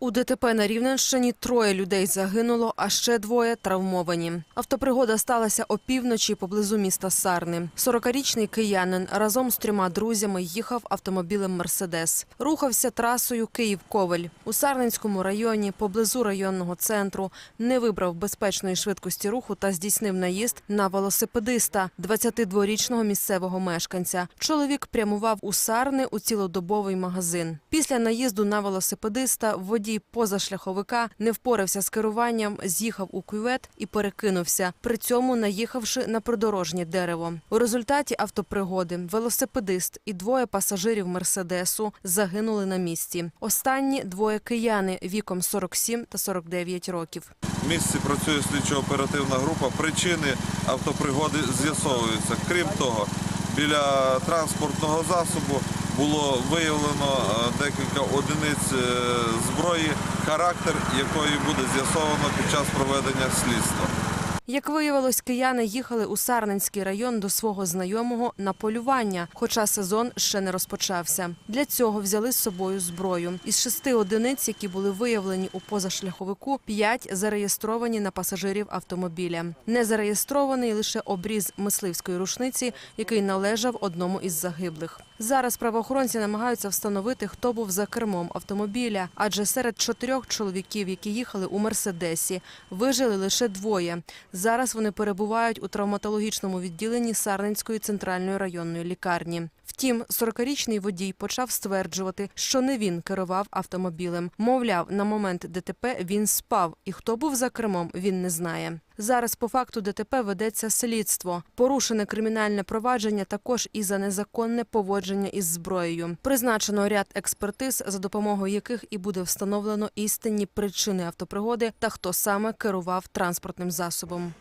У ДТП на Рівненщині троє людей загинуло, а ще двоє травмовані. Автопригода сталася опівночі поблизу міста Сарни. 40-річний киянин разом з трьома друзями їхав автомобілем «Мерседес». Рухався трасою Київ-Ковель. У Сарненському районі, поблизу районного центру, не вибрав безпечної швидкості руху та здійснив наїзд на велосипедиста, 22-річного місцевого мешканця. Чоловік прямував у Сарни у цілодобовий магазин. Після наїзду на велосипедиста водій позашляховика не впорався з керуванням, з'їхав у кювет і перекинувся, при цьому наїхавши на придорожнє дерево. У результаті автопригоди велосипедист і двоє пасажирів Мерседесу загинули на місці. Останні двоє кияни віком 47 та 49 років. В місці працює слідчо-оперативна група. Причини автопригоди з'ясовуються. Крім того, біля транспортного засобу було виявлено е, декілька одиниць е, зброї, характер якої буде з'ясовано під час проведення слідства. Як виявилось, кияни їхали у Сарненський район до свого знайомого на полювання, хоча сезон ще не розпочався. Для цього взяли з собою зброю. Із шести одиниць, які були виявлені у позашляховику, п'ять зареєстровані на пасажирів автомобіля. Не зареєстрований лише обріз мисливської рушниці, який належав одному із загиблих. Зараз правоохоронці намагаються встановити, хто був за кермом автомобіля, адже серед чотирьох чоловіків, які їхали у мерседесі, вижили лише двоє. Зараз вони перебувають у травматологічному відділенні Сарненської центральної районної лікарні. Втім, 40-річний водій почав стверджувати, що не він керував автомобілем. Мовляв, на момент ДТП він спав, і хто був за кермом, він не знає. Зараз по факту ДТП ведеться слідство. Порушене кримінальне провадження також і за незаконне поводження із зброєю. Призначено ряд експертиз, за допомогою яких і буде встановлено істинні причини автопригоди та хто саме керував транспортним засобом.